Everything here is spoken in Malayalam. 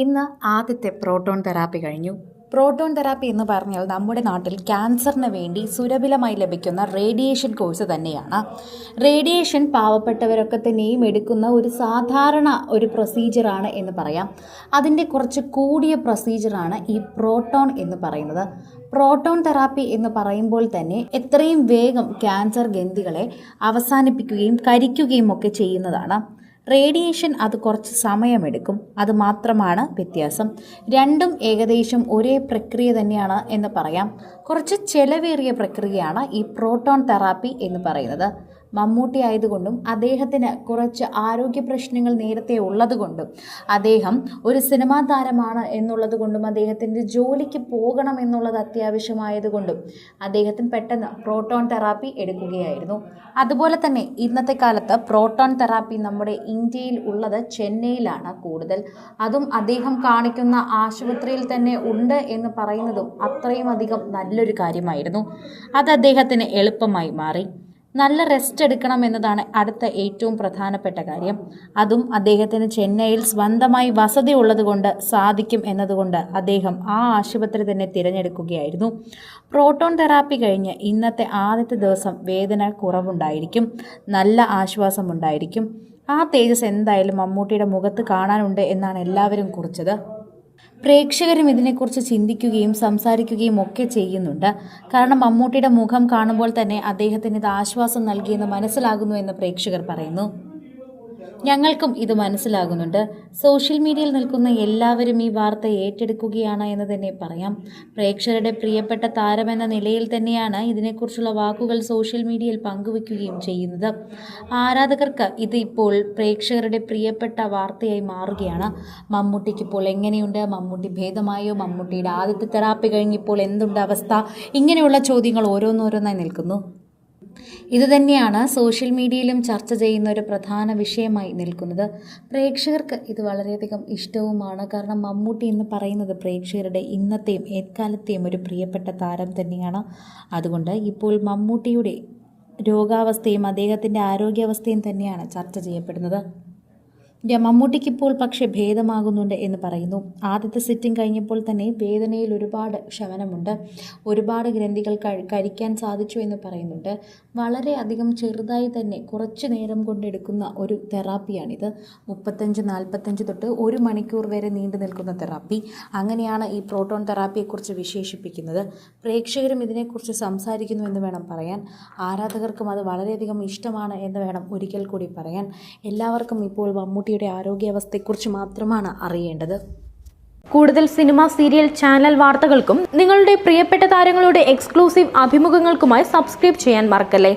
ഇന്ന് ആദ്യത്തെ പ്രോട്ടോൺ തെറാപ്പി കഴിഞ്ഞു. പ്രോട്ടോൺ തെറാപ്പി എന്ന് പറഞ്ഞാൽ നമ്മുടെ നാട്ടിൽ ക്യാൻസറിന് വേണ്ടി സുരഭിലമായി ലഭിക്കുന്ന റേഡിയേഷൻ കോഴ്സ് തന്നെയാണ്. റേഡിയേഷൻ പാവപ്പെട്ടവരൊക്കെ തന്നെയും എടുക്കുന്ന ഒരു സാധാരണ ഒരു പ്രൊസീജിയറാണ് എന്ന് പറയാം. അതിന്റെ കുറച്ച് കൂടിയ പ്രൊസീജിയറാണ് ഈ പ്രോട്ടോൺ എന്ന് പറയുന്നത്. പ്രോട്ടോൺ തെറാപ്പി എന്ന് പറയുമ്പോൾ തന്നെ എത്രയും വേഗം ക്യാൻസർ ഗന്ധികളെ അവസാനിപ്പിക്കുകയും കരിക്കുകയും ഒക്കെ ചെയ്യുന്നതാണ്. റേഡിയേഷൻ അത് കുറച്ച് സമയമെടുക്കും. അത് മാത്രമാണ് വ്യത്യാസം. രണ്ടും ഏകദേശം ഒരേ പ്രക്രിയ തന്നെയാണ് എന്ന് പറയാം. കുറച്ച് ചെലവേറിയ പ്രക്രിയയാണ് ഈ പ്രോട്ടോൺ തെറാപ്പി എന്ന് പറയുന്നത്. മമ്മൂട്ടി ആയതുകൊണ്ടും അദ്ദേഹത്തിന് കുറച്ച് ആരോഗ്യ പ്രശ്നങ്ങൾ നേരത്തെ ഉള്ളതുകൊണ്ടും അദ്ദേഹം ഒരു സിനിമാ താരമാണ് എന്നുള്ളത് കൊണ്ടും അദ്ദേഹത്തിന്റെ ജോലിക്ക് പോകണം എന്നുള്ളത് അത്യാവശ്യമായതുകൊണ്ടും അദ്ദേഹത്തിന് പെട്ടെന്ന് പ്രോട്ടോൺ തെറാപ്പി എടുക്കുകയായിരുന്നു. അതുപോലെ തന്നെ ഇന്നത്തെ കാലത്ത് പ്രോട്ടോൺ തെറാപ്പി നമ്മുടെ ഇന്ത്യയിൽ ഉള്ളത് ചെന്നൈയിലാണ് കൂടുതൽ. അതും അദ്ദേഹം കാണിക്കുന്ന ആശുപത്രിയിൽ തന്നെ ഉണ്ട് എന്ന് പറയുന്നതും അത്രയും അധികം നല്ലൊരു കാര്യമായിരുന്നു. അത് അദ്ദേഹത്തിന് എളുപ്പമായി മാറി. നല്ല റെസ്റ്റ് എടുക്കണം എന്നതാണ് അടുത്ത ഏറ്റവും പ്രധാനപ്പെട്ട കാര്യം. അതും അദ്ദേഹത്തിന് ചെന്നൈയിൽ സ്വന്തമായി വസതി ഉള്ളതുകൊണ്ട് സാധിക്കും എന്നതുകൊണ്ട് അദ്ദേഹം ആ ആശുപത്രി തന്നെ തിരഞ്ഞെടുക്കുകയായിരുന്നു. പ്രോട്ടോൺ തെറാപ്പി കഴിഞ്ഞ് ഇന്നത്തെ ആദ്യത്തെ ദിവസം വേദന കുറവുണ്ടായിരിക്കും. നല്ല ആശ്വാസമുണ്ടായിരിക്കും ആ തേജസ് എന്തായാലും മമ്മൂട്ടിയുടെ മുഖത്ത് കാണാനുണ്ട് എന്നാണ് എല്ലാവരും കുറിച്ചത്. പ്രേക്ഷകരും ഇതിനെക്കുറിച്ച് ചിന്തിക്കുകയും സംസാരിക്കുകയും ഒക്കെ ചെയ്യുന്നുണ്ട്. കാരണം മമ്മൂട്ടിയുടെ മുഖം കാണുമ്പോൾ തന്നെ അദ്ദേഹത്തിന് ഇത് ആശ്വാസം നൽകിയെന്ന് മനസ്സിലാകുന്നു എന്ന് പ്രേക്ഷകർ പറയുന്നു. ഞങ്ങൾക്കും ഇത് മനസ്സിലാകുന്നുണ്ട്. സോഷ്യൽ മീഡിയയിൽ നിൽക്കുന്ന എല്ലാവരും ഈ വാർത്ത ഏറ്റെടുക്കുകയാണ് എന്ന് തന്നെ പറയാം. പ്രേക്ഷകരുടെ പ്രിയപ്പെട്ട താരമെന്ന നിലയിൽ തന്നെയാണ് ഇതിനെക്കുറിച്ചുള്ള വാക്കുകൾ സോഷ്യൽ മീഡിയയിൽ പങ്കുവെക്കുകയും ചെയ്യുന്നത്. ആരാധകർക്ക് ഇത് ഇപ്പോൾ പ്രേക്ഷകരുടെ പ്രിയപ്പെട്ട വാർത്തയായി മാറുകയാണ്. മമ്മൂട്ടിക്ക് ഇപ്പോൾ എങ്ങനെയുണ്ട്? മമ്മൂട്ടി ഭേദമായോ? മമ്മൂട്ടിയുടെ ആദ്യത്തെ തെറാപ്പി കഴിഞ്ഞിപ്പോൾ എന്തുണ്ട് അവസ്ഥ? ഇങ്ങനെയുള്ള ചോദ്യങ്ങൾ ഓരോന്നോരോന്നായി നിൽക്കുന്നു. ഇത് തന്നെയാണ് സോഷ്യൽ മീഡിയയിലും ചർച്ച ചെയ്യുന്ന ഒരു പ്രധാന വിഷയമായി നിൽക്കുന്നത്. പ്രേക്ഷകർക്ക് ഇത് വളരെയധികം ഇഷ്ടവുമാണ്. കാരണം മമ്മൂട്ടി എന്ന് പറയുന്നത് പ്രേക്ഷകരുടെ ഇന്നത്തെയും ഏക്കാലത്തെയും ഒരു പ്രിയപ്പെട്ട താരം തന്നെയാണ്. അതുകൊണ്ട് ഇപ്പോൾ മമ്മൂട്ടിയുടെ രോഗാവസ്ഥയും അദ്ദേഹത്തിന്റെ ആരോഗ്യാവസ്ഥയും തന്നെയാണ് ചർച്ച ചെയ്യപ്പെടുന്നത്. മമ്മൂട്ടിക്കിപ്പോൾ പക്ഷെ ഭേദമാകുന്നുണ്ട് എന്ന് പറയുന്നു. ആദ്യത്തെ സിറ്റിംഗ് കഴിഞ്ഞപ്പോൾ തന്നെ വേദനയിൽ ഒരുപാട് ശമനമുണ്ട്. ഒരുപാട് ഗ്രന്ഥികൾ കഴിക്കാൻ സാധിച്ചു എന്ന് പറയുന്നുണ്ട്. വളരെയധികം ചെറുതായി തന്നെ കുറച്ച് നേരം കൊണ്ടെടുക്കുന്ന ഒരു തെറാപ്പിയാണിത്. മുപ്പത്തഞ്ച് നാൽപ്പത്തഞ്ച് തൊട്ട് ഒരു മണിക്കൂർ വരെ നീണ്ടു നിൽക്കുന്ന തെറാപ്പി. അങ്ങനെയാണ് ഈ പ്രോട്ടോൺ തെറാപ്പിയെക്കുറിച്ച് വിശേഷിപ്പിക്കുന്നത്. പ്രേക്ഷകരും ഇതിനെക്കുറിച്ച് സംസാരിക്കുന്നു എന്ന് വേണം പറയാൻ. ആരാധകർക്കും അത് വളരെയധികം ഇഷ്ടമാണ് എന്ന് വേണം ഒരിക്കൽ കൂടി പറയാൻ. എല്ലാവർക്കും ഇപ്പോൾ മമ്മൂട്ടിയുടെ ആരോഗ്യാവസ്ഥയെക്കുറിച്ച് മാത്രമാണ് അറിയേണ്ടത്. കൂടുതൽ സിനിമ സീരിയൽ ചാനൽ വാർത്തകൾക്കും നിങ്ങളുടെ പ്രിയപ്പെട്ട താരങ്ങളുടെ എക്സ്ക്ലൂസീവ് അഭിമുഖങ്ങൾക്കുമായി സബ്സ്ക്രൈബ് ചെയ്യാൻ മറക്കല്ലേ?